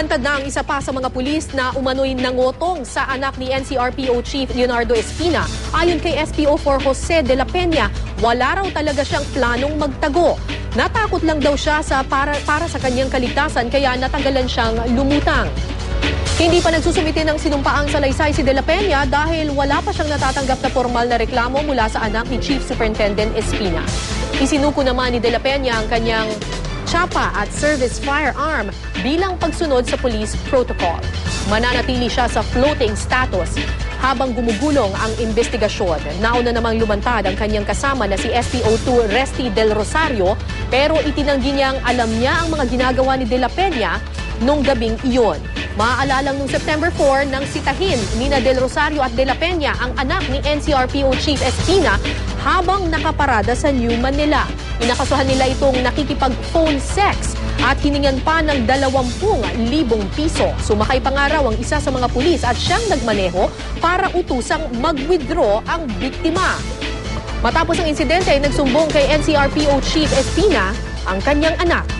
Lumantad na ang isa pa sa mga pulis na umano'y nangotong sa anak ni NCRPO Chief Leonardo Espina. Ayon kay SPO4 Jose de la Peña, wala raw talaga siyang planong magtago. Natakot lang daw siya sa para, para sa kanyang kaligtasan kaya natanggalan siyang lumutang. Hindi pa nagsusumite ng sinumpaang salaysay si De La Peña dahil wala pa siyang natatanggap na formal na reklamo mula sa anak ni Chief Superintendent Espina. Isinuko naman ni De La Peña ang kanyang tsapa at service firearm bilang pagsunod sa police protocol. Mananatili siya sa floating status habang gumugulong ang investigasyon. Nauna namang lumantad ang kanyang kasama na si SPO2 Resty Del Rosario pero itinanggi niyang alam niya ang mga ginagawa ni De La Peña nung gabing iyon. Maaallalang noong September 4 nang sitahin ni Del Rosario at De La Peña ang anak ni NCRPO Chief Espina habang nakaparada sa New Manila. Inakasuhan nila itong nakikipag-phone sex at hiningan pa ng 20,000 piso. Sumakay pa nga raw ang isa sa mga pulis at siyang nagmaneho para utusang mag-withdraw ang biktima. Matapos ang insidente ay nagsumbong kay NCRPO Chief Espina ang kanyang anak